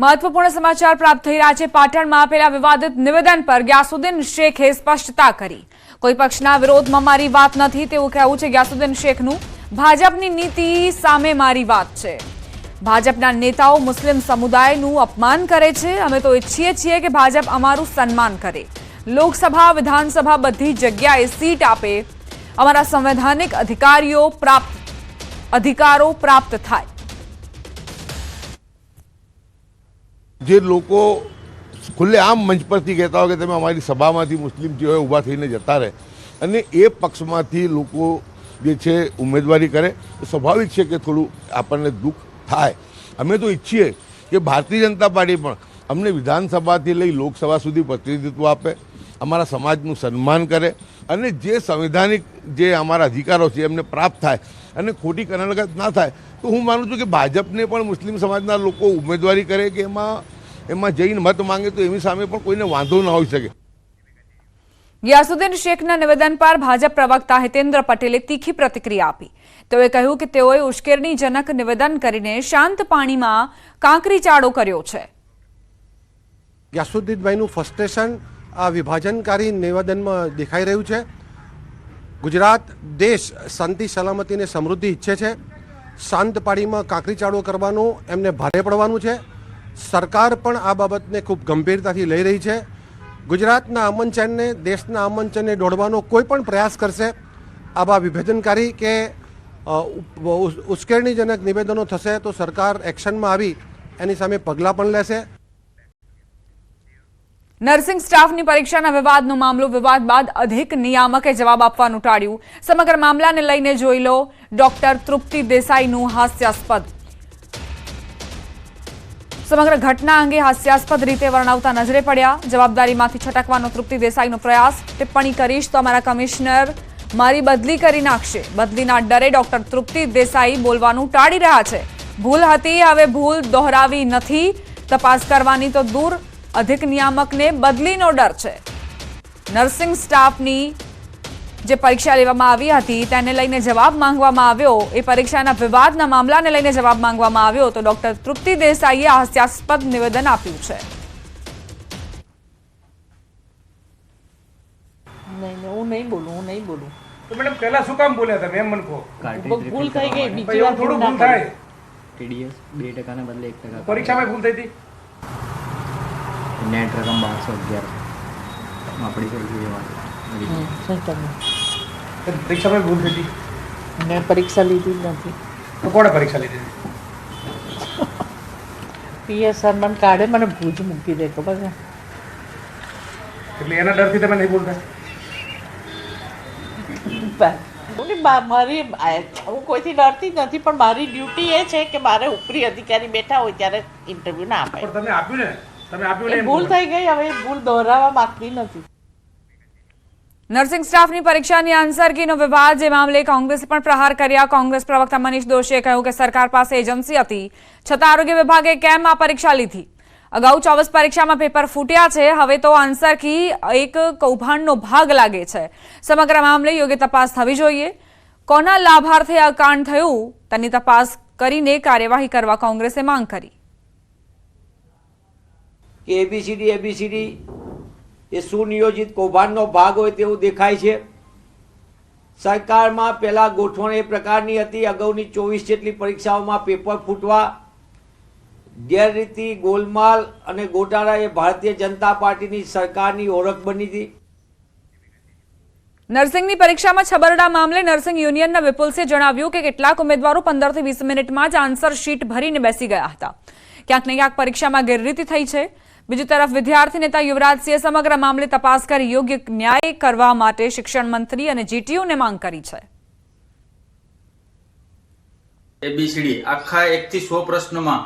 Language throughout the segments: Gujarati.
મહત્વપૂર્ણ સમાચાર પ્રાપ્ત થઈ રહ્યા છે. પાટણમાં આપેલા વિવાદિત નિવેદન પર ગ્યાસુદ્દીન શેખે સ્પષ્ટતા કરી. કોઈ પક્ષના વિરોધમાં મારી વાત નથી તેવું કહેવું છે ગ્યાસુદ્દીન શેખનું. ભાજપની નીતિ સામે મારી વાત છે. ભાજપના નેતાઓ મુસ્લિમ સમુદાયનું અપમાન કરે છે. અમે તો ઈચ્છીએ છીએ કે ભાજપ અમારું સન્માન કરે. લોકસભા, વિધાનસભા બધી જગ્યાએ સીટ આપે. અમારા સંવૈધાનિક અધિકારીઓ પ્રાપ્ત અધિકારો પ્રાપ્ત થાય. જે લોકો ખુલ્લે આમ મંચ પરથી કહેતા હોય કે તમે અમારી સભામાંથી મુસ્લિમ જે હોય ઊભા થઈને જતા રહે. અને એ પક્ષમાંથી લોકો જે છે ઉમેદવારી કરે. તો સ્વાભાવિક છે કે થોડું આપણને દુઃખ થાય. અમે તો ઈચ્છીએ કે ભારતીય જનતા પાર્ટી પણ અમને વિધાનસભાથી લઈ લોકસભા સુધી પ્રતિનિધિત્વ આપે, અમારા સમાજનું સન્માન કરે અને જે સંવિધાનિક જે અમારા અધિકારો છે એમને પ્રાપ્ત થાય અને ખોટી કરણગત ના થાય તો હું માનું છું કે ભાજપને પણ મુસ્લિમ સમાજના લોકો ઉમેદવારી કરે કે એમાં એમાં જઈને મત માંગે તો એની સામે પણ કોઈને વાંધો ના હોઈ શકે. ગિયાસુદ્દીન શેખના નિવેદન પર ભાજપ પ્રવક્તા હિતેન્દ્ર પટેલે તીખી પ્રતિક્રિયા આપી તેઓએ કહ્યું કે તેઓએ ઉશ્કેરણીજનક નિવેદન કરીને શાંત પાણીમાં કાંકરી ચાડો કર્યો છે. ગ્યાસુદ્દીનભાઈનું ફ્રસ્ટ્રેશન આ વિભાજનકારી નિવેદનમાં દેખાઈ રહ્યું છે. ગુજરાત દેશ શાંતિ, સલામતી અને સમૃદ્ધિ ઈચ્છે છે. શાંત પાડીમાં કાંકરી ચાળો કરવાનું એમને ભારે પડવાનું છે. સરકાર પણ આ બાબતને ખૂબ ગંભીરતાથી લઈ રહી છે. ગુજરાતના આમંચનને દેશના આમંચનને દોડવાનો કોઈ પણ પ્રયાસ કરશે. આવા વિભાજનકારી કે ઉશ્કેરણીજનક નિવેદનો થશે તો સરકાર એક્શનમાં આવી એની સામે પગલાં પણ લેશે. નર્સિંગ સ્ટાફની પરીક્ષાના વિવાદનો મામલો, વિવાદ બાદ અધિક નિયામકે જવાબ આપવાનું ટાળ્યું. સમગ્ર મામલાને લઈને જોઈ લો ડોક્ટર તૃપ્તિ દેસાઈનું હાસ્યાસ્પદ. સમગ્ર ઘટના અંગે હાસ્યાસ્પદ રીતે વર્ણવતા નજરે પડ્યા. જવાબદારીમાંથી છટકવાનો તૃપ્તિ દેસાઈનો પ્રયાસ, ટિપ્પણી કરીશ તો અમારા કમિશનર મારી બદલી કરી નાખશે. બદલીના ડરે ડોક્ટર તૃપ્તિ દેસાઈ બોલવાનું ટાળી રહ્યા છે. ભૂલ હતી, હવે ભૂલ દોહરાવી નથી. તપાસ કરવાની તો દૂર અધિક નિયામકને બદલીનો ડર છે. નર્સિંગ સ્ટાફની જે પરીક્ષા લેવામાં આવી હતી તેને લઈને જવાબ માંગવામાં આવ્યો. એ પરીક્ષાના વિવાદના મામલાને લઈને જવાબ માંગવામાં આવ્યો તો ડોક્ટર તૃપ્તિ દેસાઈએ આ હાસ્યાસ્પદ નિવેદન આપ્યું છે. નહીં નહીં હું નહીં બોલું હું નહીં બોલું. તો મેડમ પહેલા શું કામ બોલ્યા તમે? એમ મને કહો. ભૂલ થઈ ગઈ બીજી વાર થોડું ભૂલ થાય. ટીડીએસ બે ટકાના બદલે એક ટકા પરીક્ષામાં ભૂલ થઈ હતી? નેટ રકમ બારસો અગિયાર. આપણી સરખી હમ, પરીક્ષા સેન્ટરમાં. પરીક્ષામાં ભૂલ થતી? મેં પરીક્ષા લીધી જ નથી. તો કોણે પરીક્ષા લીધી? પીએસઆર મને કાઢે મને ભૂજ મૂકી દે ખબર છે? એટલે એના ડરથી તમે નહીં બોલતા મારી હું કોઈથી ડરતી જ નથી પણ મારી ડ્યુટી એ છે કે મારે ઉપરી અધિકારી બેઠા હોય ત્યારે ઇન્ટરવ્યૂ ના આપે પણ તમે આપ્યું ને? તમે આપ્યું ભૂલ થઈ ગઈ હવે ભૂલ દોહરાવા માંગતી નથી. નર્સિંગ સ્ટાફની પરીક્ષાની આન્સર કીનો વિવાદ જે મામલે કોંગ્રેસે પણ પ્રહાર કર્યા. કોંગ્રેસ પ્રવક્તા મનીષ દોશીએ કહ્યું કે સરકાર પાસે એજન્સી હતી. છતાં આરોગ્ય વિભાગે કેમ આ પરીક્ષા લીધી? અગાઉ ચોવીસ પરીક્ષામાં પેપર ફૂટ્યા છે. હવે તો આન્સર કી એક કૌભાંડનો ભાગ લાગે છે. સમગ્ર મામલે યોગ્ય તપાસ થવી જોઈએ. કોના લાભાર્થે આ કાંડ થયું? તેની તપાસ કરીને કાર્યવાહી કરવા કોંગ્રેસે માંગ કરી. કે એબીસીડી એબીસીડી એ સુનિયોજિત કૌભાંડનો ભાગ હોય તેવું દેખાય છે. સરકારમાં પહેલાં ગોઠવણ એ પ્રકારની હતી, અગાઉની ચોવીસ જેટલી પરીક્ષાઓમાં પેપર ફૂટવા, ગેરરીતિ, ગોલમાલ અને ગોટાળા એ ભારતીય જનતા પાર્ટીની સરકારની ઓળખ બની હતી. નર્સિંગની પરીક્ષામાં છબરડા મામલે નર્સિંગ યુનિયનના વિપુલસે જણાવ્યું કે કેટલાક ઉમેદવારો પંદરથી વીસ મિનિટમાં જ આન્સર શીટ ભરીને બેસી ગયા હતા. ક્યાંક ને ક્યાંક પરીક્ષામાં ગેરરીતિ થઈ છે. બીજી તરફ, વિદ્યાર્થી નેતા યુવરાજસિંહે સમગ્ર મામલે તપાસ કરી યોગ્ય ન્યાય કરવા માટે શિક્ષણ મંત્રી અને જીટીયુને માંગ કરી છે. એબીસીડી આખા એકથી સો પ્રશ્નમાં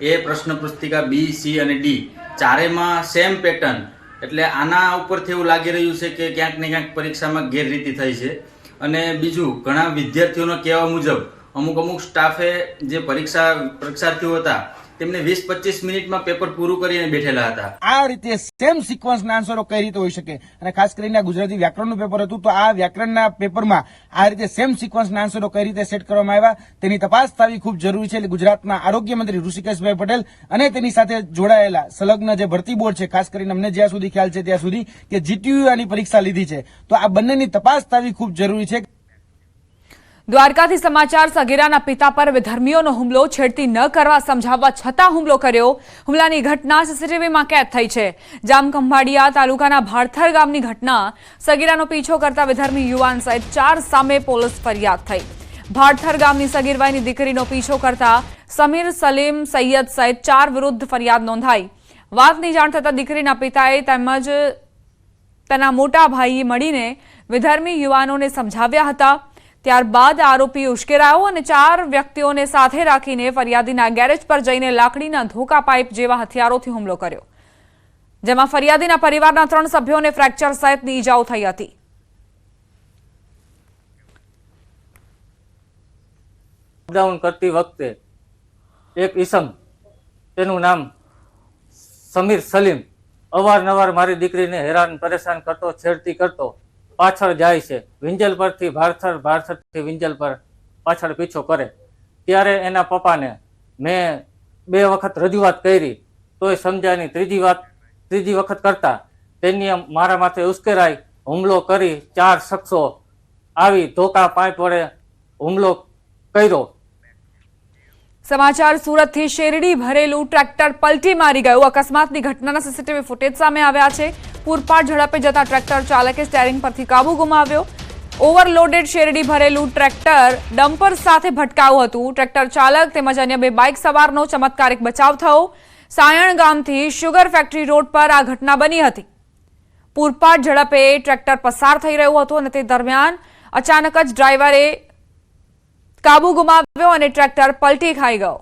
એ પ્રશ્ન પુસ્તિકા બી સી અને ડી ચારેમાં સેમ પેટર્ન એટલે આના ઉપરથી એવું લાગી રહ્યું છે કે ક્યાંક ને ક્યાંક પરીક્ષામાં ગેરરીતિ થઈ છે. અને બીજું, ઘણા વિદ્યાર્થીઓના કહેવા મુજબ અમુક અમુક સ્ટાફે જે પરીક્ષા પરીક્ષાર્થીઓ હતા તેમને વીસ પચીસ મિનિટમાં પેપર પૂરું કરીને બેઠેલા હતા. આ રીતે સેમ સિક્વન્સના આન્સરો કઈ રીતે હોઈ શકે? અને ખાસ કરીને ગુજરાતી વ્યાકરણનું પેપર હતું, તો આ વ્યાકરણના પેપરમાં આ રીતે સેમ સિક્વન્સના આન્સરો કઈ રીતે સેટ કરવામાં આવ્યા? તેની તપાસ થવી ખૂબ જરૂરી છે. એટલે ગુજરાતના આરોગ્ય મંત્રી ઋષિકેશભાઈ પટેલ અને તેની સાથે જોડાયેલા સંલગ્ન જે ભરતી બોર્ડ છે, ખાસ કરીને અમને જ્યાં સુધી ખ્યાલ છે ત્યાં સુધી, કે જીટીયુ આની પરીક્ષા લીધી છે. તો આ બંનેની તપાસ થવી ખૂબ જરૂરી છે. દ્વારકાથી સમાચાર, સગીરાના પિતા પર વિધર્મીઓનો હુમલો છેડતી ન કરવા સમજાવવા છતાં હુમલો કર્યો. હુમલાની ઘટના સીસીટીવીમાં કેદ થઈ છે. જામખંભાળિયા તાલુકાના ભાળથર ગામની ઘટના. સગીરાનો પીછો કરતા વિધર્મી યુવાન સહિત ચાર સામે પોલીસ ફરિયાદ થઈ. ભાળથર ગામની સગીરબાઈની દીકરીનો પીછો કરતા સમીર સલીમ સૈયદ સહિત ચાર વિરુદ્ધ ફરિયાદ નોંધાઈ. વાતની જાણ થતાં દીકરીના પિતાએ તેમજ તેના મોટા ભાઈએ મળીને વિધર્મી યુવાનોને સમજાવ્યા હતા. ત્યારબાદ આરોપી ઉશ્કેરાયો અને ચાર વ્યક્તિઓને સાથે રાખીને ફરિયાદીના ગેરેજ પર જઈને લાકડીના ધોકા પાઇપ જેવા હથિયારોથી હુમલો કર્યો. જેમાં ફરિયાદીના પરિવારના ત્રણ સભ્યોને ફ્રેક્ચર સહિતની ઈજાઓ થઈ હતી. લોકડાઉન કરતી વખતે એક ઈસમ, તેનું નામ સમીર સલીમ, અવારનવાર મારી દીકરીને હેરાન પરેશાન કરતો, છેડતી કરતો પાછળ જાય છે, વિંજલ પરથી ભારથર, ભારથરથી વિંજલ પર પાછળ પીછો કરે. ત્યારે એના પપ્પાને મેં બે વખત રજૂઆત કરી, તોય સમજાય નહીં ત્રીજી વાત, ત્રીજી વખત કરતા તેની મારા માથે ઉશ્કેરાઈ, હુમલો કરી ચાર શખ્સો આવી ધોકા પાઇપ વડે હુમલો કર્યો. સમાચાર સુરતથી શેરડી ભરેલું ટ્રેક્ટર પલટી મારી ગયું. અકસ્માતની ઘટનાના સીસીટીવી ફૂટેજ સામે આવ્યા છે. પૂરપાટ ઝડપે જતા ટ્રેક્ટર ચાલકે સ્ટેરિંગ પરથી કાબુ ગુમાવ્યો. ઓવરલોડેડ શેરડી ભરેલું ટ્રેક્ટર ડમ્પર સાથે ભટકાયું હતું. ટ્રેક્ટર ચાલક તેમજ અન્ય બે બાઇક સવારનો ચમત્કારિક બચાવ થયો. સાયણ ગામથી શુગર ફેક્ટરી રોડ પર આ ઘટના બની હતી. પૂરપાટ ઝડપે ટ્રેક્ટર પસાર થઈ રહ્યું હતું અને તે દરમિયાન અચાનક જ ડ્રાઈવરે કાબુ ગુમાવ્યો અને ટ્રેક્ટર પલટી ખાઈ ગયો.